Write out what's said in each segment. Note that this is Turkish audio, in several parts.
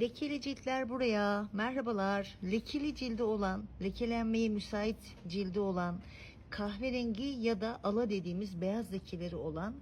Lekeli ciltler buraya. Merhabalar. Lekeli cildi olan, lekelenmeye müsait cildi olan, kahverengi ya da ala dediğimiz beyaz lekeleri olan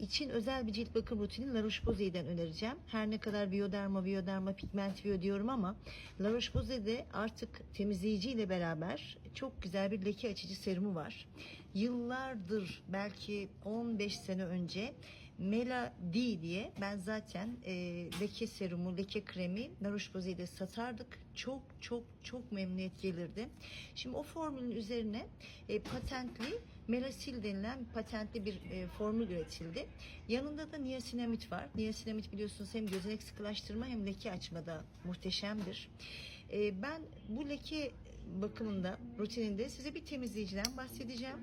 için özel bir cilt bakım rutini La Roche-Posay'den önereceğim. Her ne kadar biyoderma, biyoderma, pigment biyo diyorum ama La Roche-Posay'de artık temizleyici ile beraber çok güzel bir leke açıcı serumu var. Yıllardır belki 15 sene önce Mela D diye ben zaten e, leke serumu, leke kremi La Roche-Posay'de satardık. Çok çok çok memnuniyet gelirdi. Şimdi o formülün üzerine e, patentli Melasil denilen patentli bir e, formül üretildi. Yanında da niasinamid var. Niasinamid biliyorsunuz hem gözenek sıkılaştırma hem leke açmada muhteşemdir. E, ben bu leke bakımında, rutininde size bir temizleyiciden bahsedeceğim.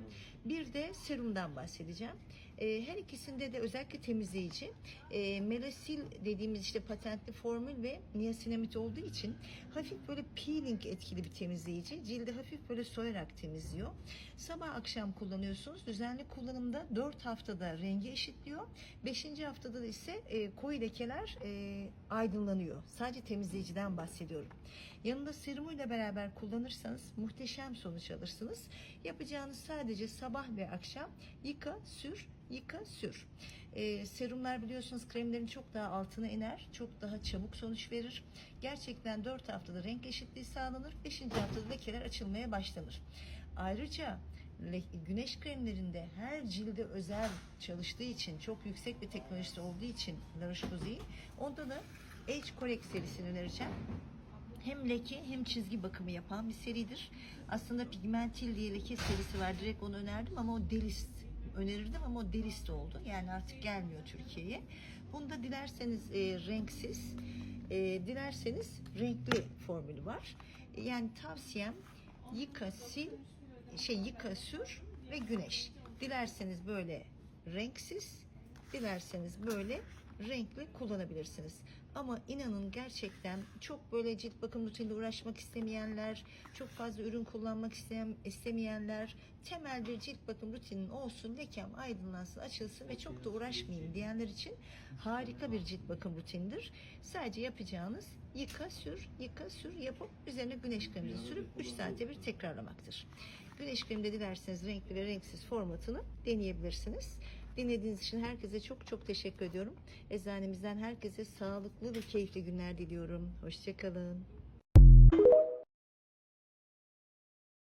Bir de serumdan bahsedeceğim. E, her ikisinde de özellikle temizleyici. E, Melasil dediğimiz işte patentli formül ve niasinamid olduğu için hafif böyle peeling etkili bir temizleyici. Cildi hafif böyle soyarak temizliyor. Sabah akşam kullanıyorsunuz. Düzenli kullanımda 4 haftada rengi eşitliyor. 5. haftada da ise e, koyu lekeler e, aydınlanıyor. Sadece temizleyiciden bahsediyorum. Yanında serumuyla beraber kullanırsanız muhteşem sonuç alırsınız. Yapacağınız sadece sabah ve akşam yıka, sür, yıka, sür. E, serumlar biliyorsunuz kremlerin çok daha altına iner. Çok daha çabuk sonuç verir. Gerçekten 4 haftada renk eşitliği sağlanır. 5. haftada lekeler açılmaya başlanır. Ayrıca güneş kremlerinde her cilde özel çalıştığı için çok yüksek bir teknolojisi olduğu için La Roche-Posay onda da Age Correct serisini önereceğim hem leke hem çizgi bakımı yapan bir seridir. Aslında pigmentil diye leke serisi var. Direkt onu önerdim ama o delist önerirdim ama o delist oldu. Yani artık gelmiyor Türkiye'ye. Bunda dilerseniz e, renksiz, e, dilerseniz renkli formülü var. E, yani tavsiyem yıka, sil, şey yıka, sür ve güneş. Dilerseniz böyle renksiz, dilerseniz böyle renkli kullanabilirsiniz. Ama inanın gerçekten çok böyle cilt bakım rutiniyle uğraşmak istemeyenler, çok fazla ürün kullanmak isteyen, istemeyenler, temel bir cilt bakım rutinin olsun, lekem aydınlansın, açılsın ve çok da uğraşmayayım diyenler için harika bir cilt bakım rutinidir. Sadece yapacağınız yıka sür, yıka sür yapıp üzerine güneş kremi sürüp 3 saate bir tekrarlamaktır. Güneş kremi de dilerseniz renkli ve renksiz formatını deneyebilirsiniz. Dinlediğiniz için herkese çok çok teşekkür ediyorum. Eczanemizden herkese sağlıklı ve keyifli günler diliyorum. Hoşçakalın.